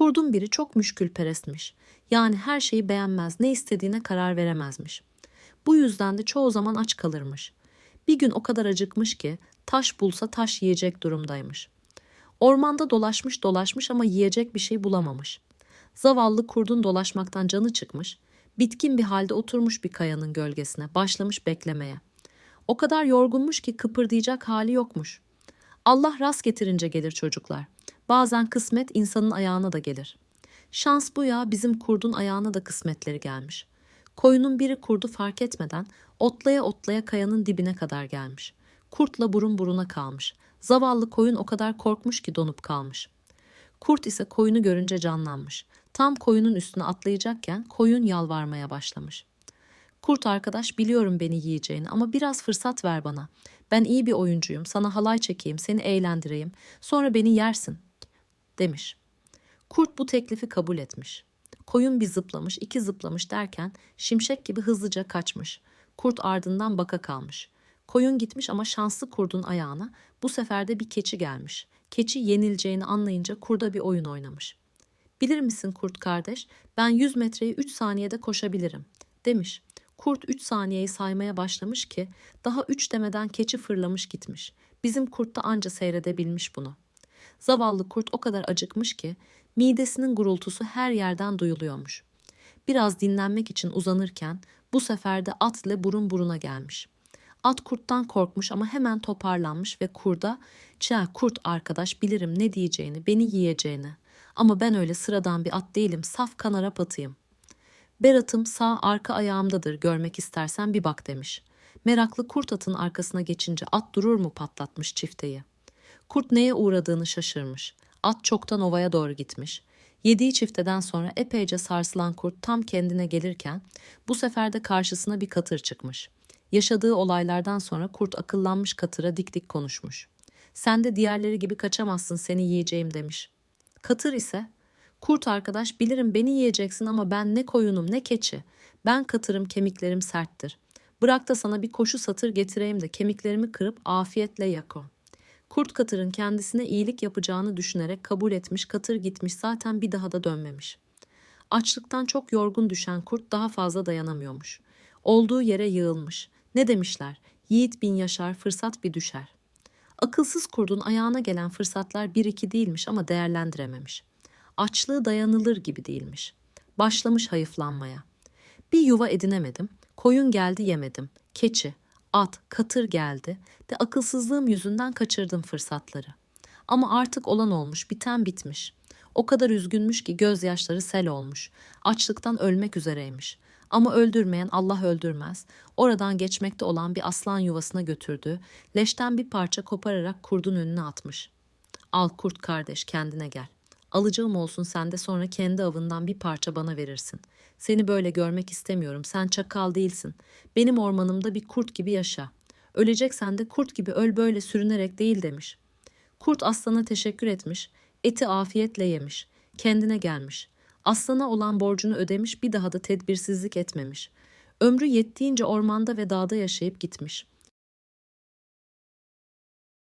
Kurdun biri çok müşkülperestmiş. Yani her şeyi beğenmez, ne istediğine karar veremezmiş. Bu yüzden de çoğu zaman aç kalırmış. Bir gün o kadar acıkmış ki taş bulsa taş yiyecek durumdaymış. Ormanda dolaşmış dolaşmış ama yiyecek bir şey bulamamış. Zavallı kurdun dolaşmaktan canı çıkmış, bitkin bir halde oturmuş bir kayanın gölgesine, başlamış beklemeye. O kadar yorgunmuş ki kıpırdayacak hali yokmuş. Allah rast getirince gelir çocuklar. Bazen kısmet insanın ayağına da gelir. Şans bu ya bizim kurdun ayağına da kısmetleri gelmiş. Koyunun biri kurdu fark etmeden otlaya otlaya kayanın dibine kadar gelmiş. Kurtla burun buruna kalmış. Zavallı koyun o kadar korkmuş ki donup kalmış. Kurt ise koyunu görünce canlanmış. Tam koyunun üstüne atlayacakken koyun yalvarmaya başlamış. Kurt arkadaş biliyorum beni yiyeceğini ama biraz fırsat ver bana. Ben iyi bir oyuncuyum, sana halay çekeyim, seni eğlendireyim. Sonra beni yersin." Demiş. Kurt bu teklifi kabul etmiş. Koyun bir zıplamış, iki zıplamış derken şimşek gibi hızlıca kaçmış. Kurt ardından baka kalmış. Koyun gitmiş ama şanslı kurdun ayağına bu sefer de bir keçi gelmiş. Keçi yenileceğini anlayınca kurda bir oyun oynamış. Bilir misin kurt kardeş, ben 100 metreyi 3 saniyede koşabilirim, demiş. Kurt 3 saniyeyi saymaya başlamış ki daha 3 demeden keçi fırlamış gitmiş. Bizim kurt da anca seyredebilmiş bunu. Zavallı kurt o kadar acıkmış ki midesinin gurultusu her yerden duyuluyormuş. Biraz dinlenmek için uzanırken bu sefer de at ile burun buruna gelmiş. At kurttan korkmuş ama hemen toparlanmış ve kurda "Çağ kurt arkadaş bilirim ne diyeceğini, beni yiyeceğini. Ama ben öyle sıradan bir at değilim, saf kan Arap atıyım. Berat'ım sağ arka ayağımdadır görmek istersen bir bak demiş. Meraklı kurt atın arkasına geçince at durur mu patlatmış çifteyi. Kurt neye uğradığını şaşırmış. At çoktan ovaya doğru gitmiş. Yediği çifteden sonra epeyce sarsılan kurt tam kendine gelirken bu sefer de karşısına bir katır çıkmış. Yaşadığı olaylardan sonra kurt akıllanmış katıra dik dik konuşmuş. Sen de diğerleri gibi kaçamazsın seni yiyeceğim demiş. Katır ise Kurt arkadaş bilirim beni yiyeceksin ama ben ne koyunum ne keçi. Ben katırım kemiklerim serttir. Bırak da sana bir koşu satır getireyim de kemiklerimi kırıp afiyetle yako. Kurt katırın kendisine iyilik yapacağını düşünerek kabul etmiş katır gitmiş zaten bir daha da dönmemiş. Açlıktan çok yorgun düşen kurt daha fazla dayanamıyormuş. Olduğu yere yığılmış. Ne demişler? Yiğit bin yaşar, fırsat bir düşer. Akılsız kurdun ayağına gelen fırsatlar bir iki değilmiş ama değerlendirememiş açlığı dayanılır gibi değilmiş. Başlamış hayıflanmaya. Bir yuva edinemedim, koyun geldi yemedim, keçi, at, katır geldi de akılsızlığım yüzünden kaçırdım fırsatları. Ama artık olan olmuş, biten bitmiş. O kadar üzgünmüş ki gözyaşları sel olmuş. Açlıktan ölmek üzereymiş. Ama öldürmeyen Allah öldürmez. Oradan geçmekte olan bir aslan yuvasına götürdü. Leşten bir parça kopararak kurdun önüne atmış. Al kurt kardeş kendine gel. Alacağım olsun sen de sonra kendi avından bir parça bana verirsin. Seni böyle görmek istemiyorum. Sen çakal değilsin. Benim ormanımda bir kurt gibi yaşa. Öleceksen de kurt gibi öl böyle sürünerek değil demiş. Kurt aslana teşekkür etmiş. Eti afiyetle yemiş. Kendine gelmiş. Aslana olan borcunu ödemiş bir daha da tedbirsizlik etmemiş. Ömrü yettiğince ormanda ve dağda yaşayıp gitmiş.''